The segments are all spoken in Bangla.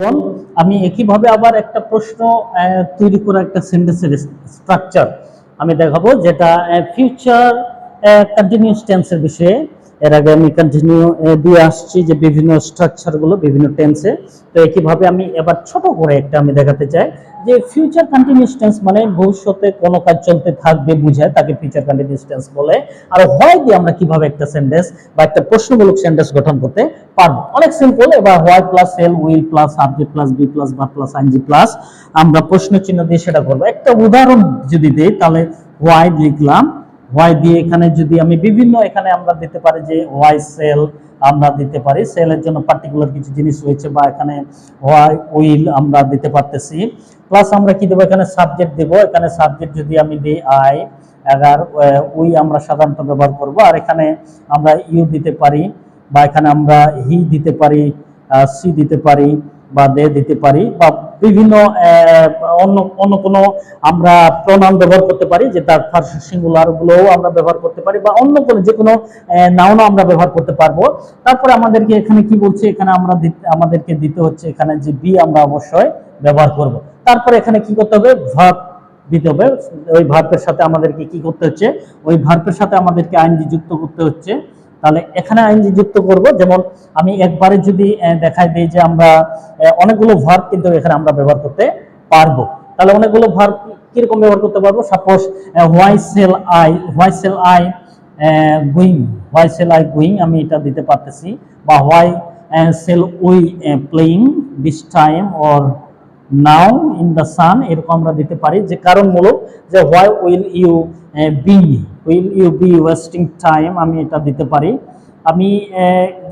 এখন আমি একইভাবে আবার একটা প্রশ্ন তৈরি করা একটা সেন্টেন্সের স্ট্রাকচার আমি দেখাবো, যেটা ফিউচার কন্টিনিউস টেন্সের বিষয়ে এর আগে আমি কন্টিনিউ দিয়ে আসছি যে বিভিন্ন স্ট্রাকচারগুলো, বিভিন্ন টেন্সে তো একইভাবে আমি এবার ছোট করে একটা আমি দেখাতে চাই যে ফিউচার কন্টিনিউস টেন্স মানে ভবিষ্যতে কোনো কাজ চলতে থাকবে বুঝায় তাকে ফিউচার কন্টিনিউস টেন্স বলে। আর হয় দিয়ে আমরা কীভাবে একটা সেন্টেন্স বা একটা প্রশ্নমূলক সেন্টেন্স গঠন করতে পারব? অনেক সিম্পল এবার why plus L will plus subject plus B plus বা প্লাস আইনজি প্লাস আমরা প্রশ্ন চিহ্ন দিয়ে সেটা করব। একটা উদাহরণ যদি দিই, তাহলে হোয়াই লিখলাম। হোয়াই দিয়ে এখানে যদি আমি বিভিন্ন এখানে আমরা দিতে পারি যে ওয়াই সেল আমরা দিতে পারি সেলের জন্য পার্টিকুলার কিছু জিনিস রয়েছে বা এখানে ওয়াই উইল আমরা দিতে পারতেছি। প্লাস আমরা কি দেবো? এখানে সাবজেক্ট দেব। এখানে সাবজেক্ট যদি আমি দিই আই এগার উই আমরা সাধারণত ব্যবহার করব। আর এখানে আমরা ইউ দিতে পারি বা এখানে আমরা হি দিতে পারি সি দিতে পারি। বা দে দিতে পারি বা বিভিন্ন অন্য অন্য কোনো আমরা প্রণাম ব্যবহার করতে পারি, যে তার ফার্স্ট সিঙ্গুলার গুলোও আমরা ব্যবহার করতে পারি বা অন্য কোনো যে কোনো নাউনও আমরা ব্যবহার করতে পারব। তারপরে আমাদেরকে এখানে কি বলছে? এখানে আমরা আমাদেরকে দিতে হচ্ছে এখানে যে বি আমরা অবশ্যই ব্যবহার করব। তারপরে এখানে কি করতে হবে? ভার্ব দিতে হবে। ওই ভার্বের সাথে আমাদেরকে কি করতে হচ্ছে? ওই ভার্বের সাথে আমাদেরকে আইনজি যুক্ত করতে হচ্ছে। তাহলে এখানে আইনজি যুক্ত করব, যেমন আমি একবারে যদি দেখাই দিই যে আমরা অনেকগুলো ভার্ব কিন্তু এখানে আমরা ব্যবহার করতে পারব। তাহলে অনেকগুলো ভার্ব কীরকম ব্যবহার করতে পারব? Suppose why shall I why shall I going why shall I going আমি এটা দিতে পারতেছি। বা why shall we playing this time or now in the sun এরকম আমরা দিতে পারি। যে কারণমূলক যে why will you be will you be wasting time আমি এটা দিতে পারি। আমি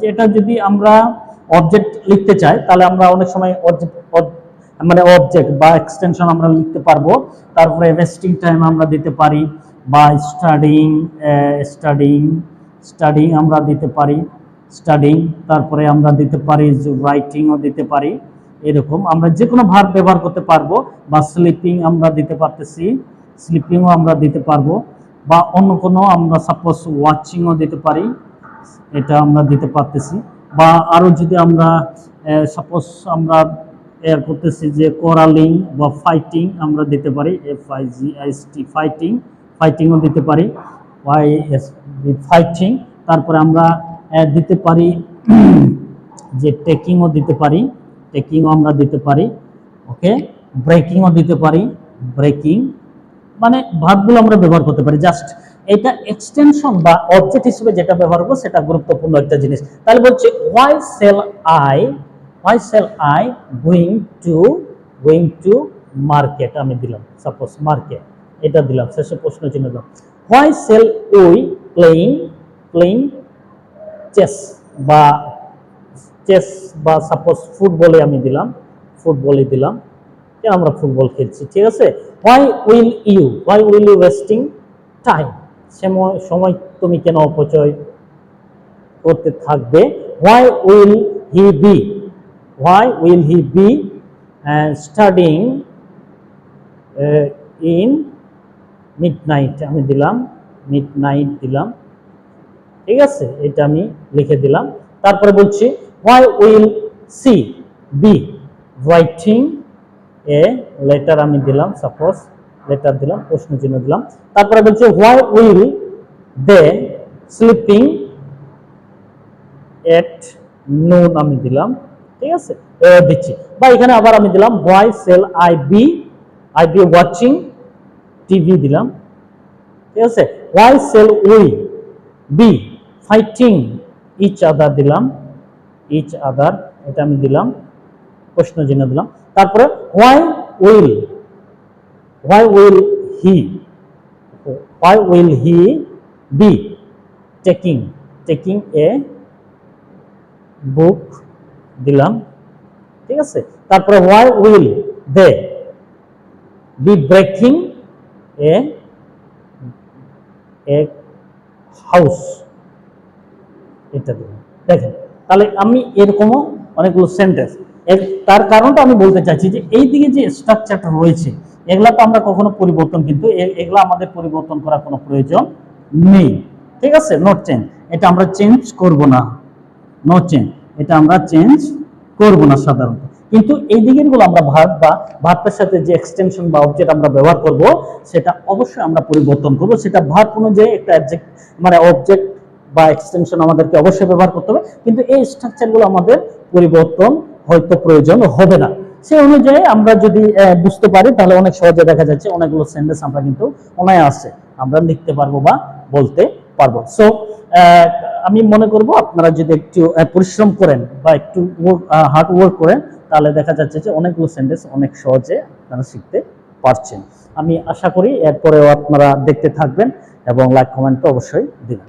যেটা যদি আমরা অবজেক্ট লিখতে চাই, তাহলে আমরা অনেক সময় অবজেক্ট মানে অবজেক্ট বা এক্সটেনশন আমরা লিখতে পারব। তারপরে ওয়েস্টিং টাইম আমরা দিতে পারি বা স্টাডিং স্টাডিং স্টাডিং আমরা দিতে পারি। স্টাডিং তারপরে আমরা দিতে পারি রাইটিংও দিতে পারি। এরকম আমরা যে কোনো ভার্ব ব্যবহার করতে পারব বা স্লিপিং আমরা দিতে পারতেছি। স্লিপিংও আমরা দিতে পারব। বা অন্য কোনো আমরা সাপোজ ওয়াচিংও দিতে পারি, এটা আমরা দিতে পারতেছি। বা আরও যদি আমরা সাপোজ আমরা এর করতেছি যে কোরালিং বা ফাইটিং আমরা দিতে পারি F I G S T fighting ফাইটিংও দিতে পারি ওয়াই এস ফাইটিং তারপরে আমরা দিতে পারি, যে টেকিংও দিতে পারি টেকিংও আমরা দিতে পারি ওকে ব্রেকিংও দিতে পারি ব্রেকিং মানে ভার্বগুলো আমরা ব্যবহার করতে পারি। জাস্ট এটা এক্সটেনশন বা অবজেক্ট হিসেবে যেটা ব্যবহার করব, সেটা গুরুত্বপূর্ণ একটা জিনিস। তাহলে বলছে why shall I why shall I going to going to market আমি দিলাম সাপোজ মার্কেট এটা দিলাম, শেষে প্রশ্ন চিহ্ন দিলাম। Why shall we playing playing chess বা চেস বা সাপোজ ফুটবলে আমি দিলাম, ফুটবলে দিলাম। যে আমরা ফুটবল খেলছি, ঠিক আছে? Why will you why will you wasting time সময় সময় তুমি কেন অপচয় করতে থাকবে? Why will he be why will he be studying in midnight আমি দিলাম মিড নাইট দিলাম। ঠিক আছে? এটা আমি লিখে দিলাম। তারপরে বলছি why will she be writing a letter আমি দিলাম সাপোজ লেটার দিলাম, প্রশ্ন চিহ্ন দিলাম। তারপরে বলছি why will they sleeping at noon আমি দিলাম, ঠিক আছে? দিচ্ছি। বা এখানে আবার আমি দিলাম why shall I be I be watching TV দিলাম, ঠিক আছে? Why shall we be fighting each other দিলাম ইচ আদার এটা আমি দিলাম। প্রশ্ন চিহ্ন দিলাম। তারপরে why will why will he why will he be taking taking a book দিলাম। ঠিক আছে? তারপরে why will they be breaking a house এটা দিলাম। দেখেন, তাহলে আমি এরকমও অনেকগুলো সেন্টেন্স তার কারণটা আমি বলতে চাইছি যে এই দিকে যে স্ট্রাকচারটা রয়েছে, এগুলা তো আমরা কখনো পরিবর্তন কিন্তু এগুলা আমাদের পরিবর্তন করার কোনো প্রয়োজন নেই। ঠিক আছে? নোট চেঞ্জ এটা আমরা চেঞ্জ করব না। নো চেঞ্জ এটা আমরা চেঞ্জ করব না সাধারণত। কিন্তু এই দিকেরগুলো আমরা ভার্ব বা ভার্বের সাথে যে এক্সটেনশন বা অবজেক্ট আমরা ব্যবহার করব, সেটা অবশ্যই আমরা পরিবর্তন করব। সেটা ভার্ব অনুযায়ী একটা মানে অবজেক্ট বা এক্সটেনশন আমাদেরকে অবশ্যই ব্যবহার করতে হবে। কিন্তু এই স্ট্রাকচারগুলো আমাদের পরিবর্তন হয়তো প্রয়োজন হবে না। সেই অনুযায়ী আমরা যদি বুঝতে পারি, তাহলে অনেক সহজে দেখা যাচ্ছে অনেকগুলো সেন্টেন্স আমরা কিন্তু অনায় অনায়াসে আমরা লিখতে পারব বা বলতে পারব। সো আমি মনে করব আপনারা যদি একটু পরিশ্রম করেন বা একটু হার্ড ওয়ার্ক করেন, তাহলে দেখা যাচ্ছে যে অনেকগুলো সেন্টেন্স অনেক সহজে আপনারা শিখতে পারছেন। আমি আশা করি এরপরেও আপনারা দেখতে থাকবেন এবং লাইক কমেন্ট অবশ্যই দিবেন।